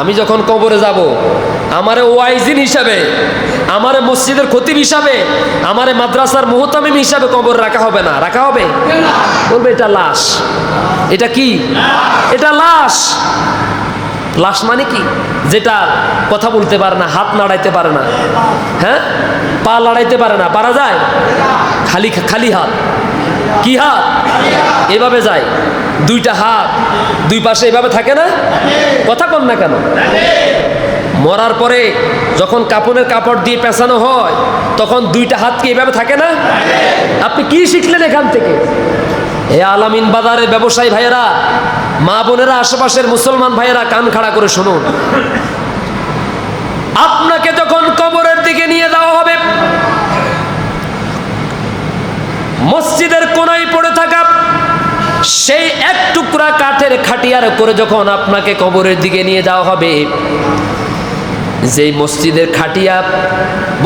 আমি যখন কবরে যাব, আমারে ওয়াইজিন হিসাবে, আমারে মসজিদের খতিব হিসাবে, আমারে মাদ্রাসার মুহতামিম হিসাবে কবর রাখা হবে না। রাখা হবে? বলবে, এটা লাশ। এটা কি? এটা লাশ। লাশ মানে কি? যেটা কথা বলতে পারে না, হাত নাড়াইতে পারে না। হ্যাঁ? পা লড়াইতে পারে না। পারা যায়? খালি খালি হাত। কি হাত? এভাবে যায়। দুইটা হাত। দুই পাশে এভাবে থাকে না? কথা কম না কেন? মরার পরে যখন কাপড়ের কাপড় দিয়ে পেঁচানো হয়, তখন দুইটা হাত কি এভাবে থাকে না? আপনি কি শিখলেন এখান থেকে? এ আলামিন বাজারের ব্যবসায়ী ভাইয়েরা, মা বোনেরা, আশেপাশের মুসলমান ভাইয়েরা, কান খাড়া করে শুনুন। আপনাকে যখন কবরের দিকে নিয়ে যাওয়া হবে মসজিদের কোনায় পড়ে থাকা, সেই এক টুকরা কাঠের খাটিয়ার করে যখন আপনাকে কবরের দিকে নিয়ে যাওয়া হবে, যেই মসজিদের খাটিয়া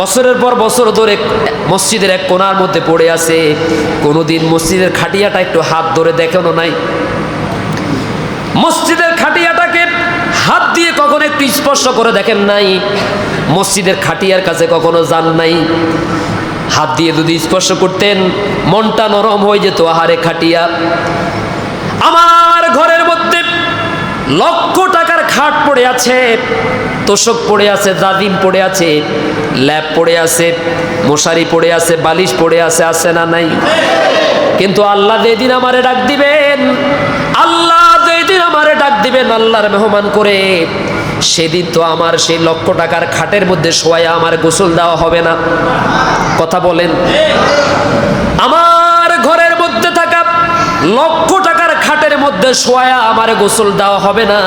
বছরের পর বছর ধরে মসজিদের এক কোনার মধ্যে পড়ে আছে, কোনোদিন মসজিদের খাটিয়াটা একটু হাত ধরে দেখানো নাই। মসজিদের খাটিয়াটাকে হাত দিয়ে কখনো একটু স্পর্শ করে দেখেন নাই, মসজিদের খাটিয়ার কাছে কখনো যান নাই। হাত দিয়ে যদি স্পর্শ করতেন, মনটা নরম হয়ে যেত আহারে খাটিয়া। আমার ঘরের মধ্যে লক্ষ টাকার খাট পড়ে আছে, তোষক পড়ে আছে দাদিম পড়ে আছে, ল্যাব পড়ে আছে, মশারি পড়ে আছে, বালিশ পড়ে আছে আছে না নাই? কিন্তু আল্লাহ যেদিন আমারে ডাক দিবেন, আল্লাহ যেদিন আমারে ডাক দিবেন, আল্লাহর মেহমান করে সেদিন তো আমার সেই লক্ষ টাকার খাটের মধ্যে শোয়া আমার গোসল দেওয়া হবে না। কথা বলেন। আমার ঘরের মধ্যে থাকা লক্ষ টাকার খাটের মধ্যে শোয়া আমার গোসল দেওয়া হবে না।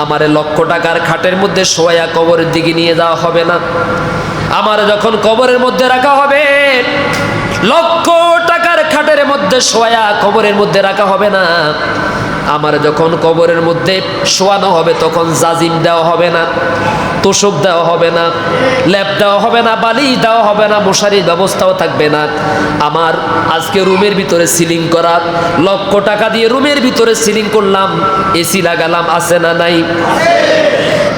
আমার লক্ষ টাকার খাটের মধ্যে শোয়া কবরের দিকে নিয়ে যাওয়া হবে না। আমার যখন কবরের মধ্যে রাখা হবে, লক্ষ টাকার খাটের মধ্যে শোয়া কবরের মধ্যে রাখা হবে না। আমার যখন কবরের মধ্যে শোয়ানো হবে তখন জাজিম দেওয়া হবে না তোষক দেওয়া হবে না ল্যাপ দেওয়া হবে না বালি দেওয়া হবে না মশারির ব্যবস্থাও থাকবে না। আমার আজকে রুমের ভিতরে সিলিং করা লক্ষ টাকা দিয়ে রুমের ভিতরে সিলিং করলাম এসি লাগালাম আছে না নাই?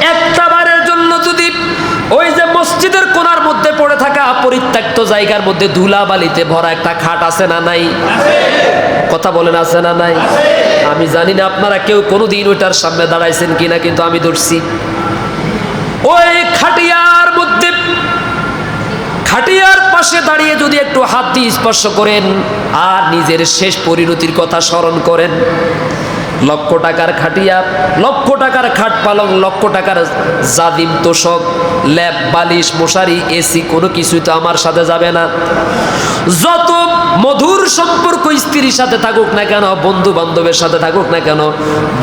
একটা বারের জন্য যদি ওই যে মসজিদের কোনার মধ্যে পড়ে থাকা পরিত্যক্ত জায়গার মধ্যে ধুলা বালিতে ভরা একটা খাট আছে না নাই? কথা বলেন আছে না নাই? আমি জানি না আপনারা কেউ কোনোদিন ওইটার সামনে দাঁড়াইছেন কিনা, কিন্তু আমি ধরছি। ওই খাটিয়ার মধ্যে, খাটিয়ার পাশে দাঁড়িয়ে যদি একটু হাত দিয়ে স্পর্শ করেন আর নিজের শেষ পরিণতির কথা স্মরণ করেন। লক্ষ টাকার খাটিয়া, লক্ষ টাকার খাট পালং, লক্ষ টাকার জাদিম তোষক ল্যাব বালিশ, মশারি, এসি, কোনো কিছুই তো আমার সাথে যাবে না। যত মধুর সম্পর্ক স্ত্রীর সাথে থাকুক না কেন বন্ধু বান্ধবের সাথে থাকুক না কেন,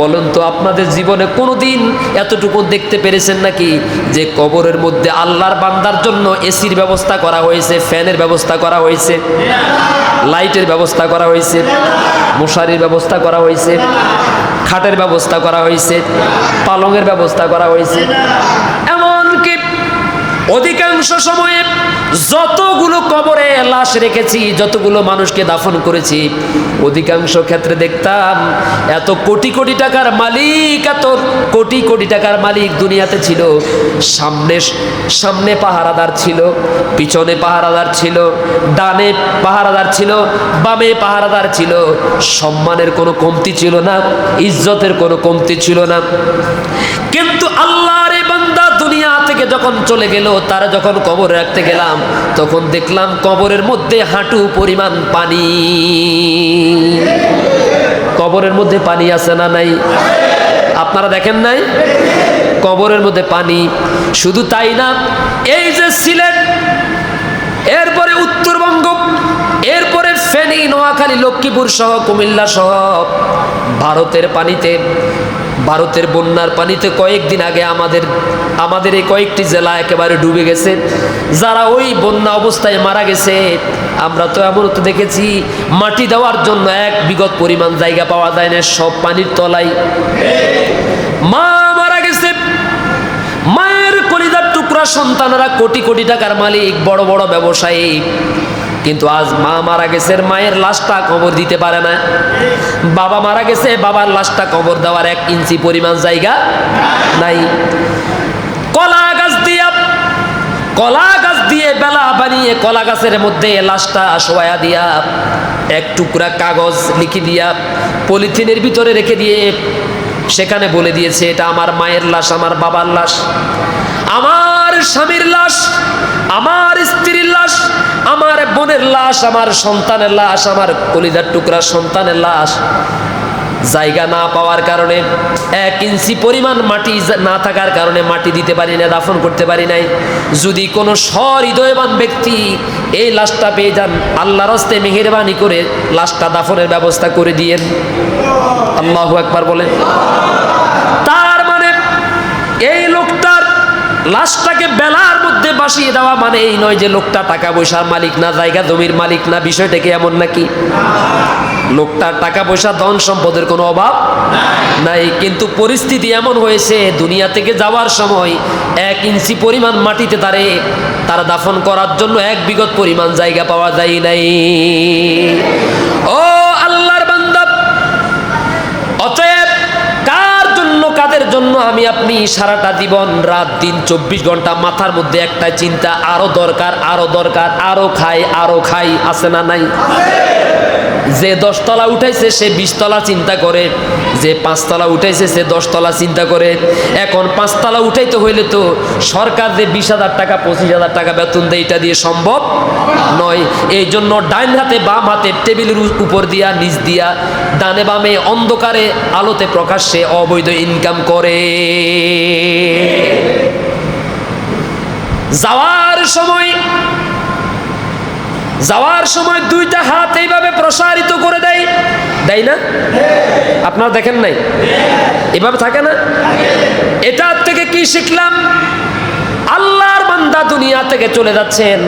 বলেন তো আপনাদের জীবনে কোনো দিন এতটুকু দেখতে পেরেছেন নাকি যে কবরের মধ্যে আল্লাহর বান্দার জন্য এসির ব্যবস্থা করা হয়েছে, ফ্যানের ব্যবস্থা করা হয়েছে, লাইটের ব্যবস্থা করা হয়েছে, মশারির ব্যবস্থা করা হয়েছে, খাটের ব্যবস্থা করা হয়েছে, পালংয়ের ব্যবস্থা করা হয়েছে অধিকাংশ সময়ে যতগুলো কবরে লাশ রেখেছি, যতগুলো মানুষকে দাফন করেছি, অধিকাংশ ক্ষেত্রে দেখতাম এত কোটি কোটি টাকার মালিক, এত কোটি কোটি টাকার মালিক দুনিয়াতে ছিল। সামনে সামনে পাহারাদার ছিল, পিছনে পাহারাদার ছিল, ডানে পাহারাদার ছিল, বামে পাহারাদার ছিল। সম্মানের কোনো কমতি ছিল না, ইজ্জতের কোনো কমতি ছিল না। কিন্তু দুনিয়া থেকে যখন চলে গেল, তারা যখন কবর রাখতে গেলাম, তখন দেখলাম কবরের মধ্যে হাঁটু পরিমাণ পানি। কবরের মধ্যে পানি আছে না নাই? আপনারা দেখেন নাই? কবরের মধ্যে পানি। শুধু তাই না, এই যে সিলেট, এরপরে উত্তরবঙ্গ, এরপরে ফেনী, নোয়াখালী, লক্ষ্মীপুর সহ, কুমিল্লা সহ ভারতের পানিতে, ভারতের বন্যার পানিতে কয়েকদিন আগে আমাদের আমাদের এই কয়েকটি জেলা একেবারে ডুবে গেছে। যারা ওই বন্যা অবস্থায় মারা গেছে, আমরা তো এমন তো দেখেছি, মাটি দেওয়ার জন্য এক বিগত পরিমাণ জায়গা পাওয়া যায় না, সব পানির তলায়। মা মারা গেছে। মায়ের কলিজার টুকরা সন্তানরা কোটি কোটি টাকার মালিক, বড় বড় ব্যবসায়ী। কিন্তু আজ মা মারা গেছে মায়ের লাশটা কবর দিতে পারে না। বাবা মারা গেছে, বাবার লাশটা কবর দেওয়ার এক ইঞ্চি পরিমাণ জায়গা নাই। কলা গাছ দিয়া, কলা গাছ দিয়ে বেলা বানিয়ে কলা গাছের মধ্যে লাশটা শোয়া দিয়া, এক টুকরা কাগজ লিখে দিয়া, পলিথিনের ভিতরে রেখে দিয়ে সেখানে বলে দিয়েছে, এটা আমার মায়ের লাশ, আমার বাবার লাশ। আমার স্বামীর লাশ আমার স্ত্রীর লাশ আমার বোনের লাশ, আমার সন্তানের লাশ, আমার কলিদার টুকরা সন্তানের লাশ। জায়গা না পাওয়ার কারণে, এক ইঞ্চি পরিমাণ মাটি না থাকার কারণে মাটি দিতে পারি না দাফন করতে পারি নাই। যদি কোনো সহৃদয়বান ব্যক্তি এই লাশটা পেয়ে যান আল্লাহ রস্তে মেহেরবানি করে লাশটা দাফনের ব্যবস্থা করে দিয়েন। আল্লাহ একবার এই লোকটার লাশটাকে বেলার মধ্যে বাসিয়ে দেওয়া মানে এই নয় যে লোকটা টাকা পয়সার মালিক না, জায়গা জমির মালিক না, বিষয়টা কি এমন নাকি? লোকটার টাকা পয়সা ধন সম্পদের কোনো অভাব নাই, কিন্তু পরিস্থিতি এমন হয়েছে, দুনিয়া থেকে যাওয়ার সময় এক ইঞ্চি পরিমাণ মাটিতে তারে, তারা দাফন করার জন্য এক বিগত পরিমাণ জায়গা পাওয়া যায় নাই ও আল্লাহর বান্দা অতএব কার জন্য কাদের জন্য আমি আপনি সারাটা জীবন, রাত, দিন, চব্বিশ ঘণ্টা মাথার মধ্যে একটা চিন্তা, আরও দরকার আরও দরকার, আরও খাই আরও খাই, আছে না নাই? যে দশতলা উঠাইছে, সে বিশতলা চিন্তা করে। যে পাঁচতলা উঠাইছে, সে দশতলা চিন্তা করে। এখন পাঁচতলা উঠাইতে হইলে তো সরকার যে বিশ হাজার টাকা, পঁচিশ হাজার টাকা বেতন দেয়, এটা দিয়ে সম্ভব নয়। এই জন্য ডাইন হাতে, বাম হাতে, টেবিলের উপর দিয়া, নিচ দিয়া, ডানে বামে, অন্ধকারে, আলোতে প্রকাশ্যে অবৈধ ইনকাম করে। যাওয়ার সময় যাওয়ার সময় দুইটা হাত এইভাবে প্রসারিত করে দেয়। দেয় না? আপনারা দেখেন নাই? এভাবে থাকে না? এটার থেকে কি শিখলাম? আল্লাহর বান্দা দুনিয়া থেকে চলে যাচ্ছেন।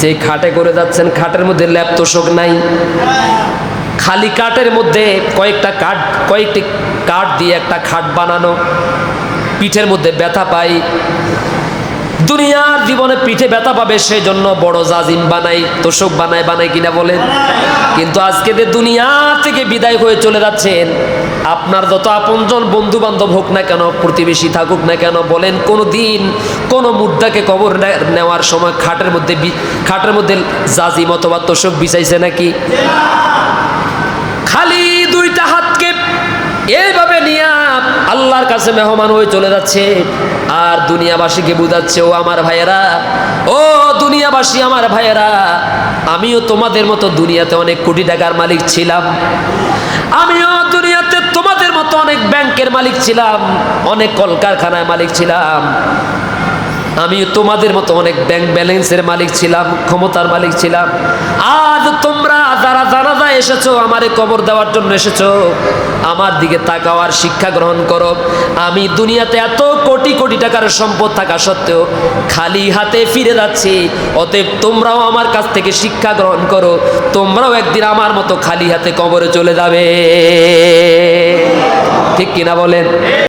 যে খাটে করে যাচ্ছেন, খাটের মধ্যে ল্যাপ তোষক নাই। খালি কাঠের মধ্যে কয়েকটা কাঠ, কয়েকটি কাঠ দিয়ে একটা খাট বানানো। পিঠের মধ্যে ব্যথা পাই দুনিয়ার জীবনে পিঠে ব্যথা পাবে সেই জন্য বড় জাজিম বানাই, তোষক বানাই বানাই কিনা বলেন। কিন্তু আজকে যে দুনিয়া থেকে বিদায় হয়ে চলে যাচ্ছেন, আপনার যত আপনজন বন্ধু বান্ধব হোক না কেন, প্রতিবেশী থাকুক না কেন, বলেন কোনো দিন কোনো মুদ্রাকে কবর নেওয়ার সময় খাটের মধ্যে খাটের মধ্যে জাজিম অথবা তোষক বিছাইছে নাকি? খালি দুইটা হাতকে এইভাবে নিয়ে আল্লাহর কাছে মেহমান হয়ে চলে যাচ্ছে। আর দুনিয়াবাসীকে বুঝাচ্ছে, ও আমার ভাইয়েরা, ও দুনিয়াবাসী আমার ভাইয়েরা, আমিও তোমাদের মতো দুনিয়াতে অনেক কোটি টাকার মালিক ছিলাম। আমিও দুনিয়াতে তোমাদের মতো অনেক ব্যাংকের মালিক ছিলাম, অনেক কলকারখানায় মালিক ছিলাম। আমি তোমাদের মতো অনেক ব্যাংক ব্যালেন্সের মালিক ছিলাম, ক্ষমতার মালিক ছিলাম। আজ তোমরা এসেছ, আমারে কবর দেওয়ার জন্য এসেছ, আমার দিকে তাকাওয়ার শিক্ষা গ্রহণ করো। আমি দুনিয়াতে এত কোটি কোটি টাকার সম্পদ থাকা সত্ত্বেও খালি হাতে ফিরে যাচ্ছি, অতএব তোমরাও আমার কাছ থেকে শিক্ষা গ্রহণ করো, তোমরাও একদিন আমার মতো খালি হাতে কবরে চলে যাবে। ঠিক কিনা বলেন?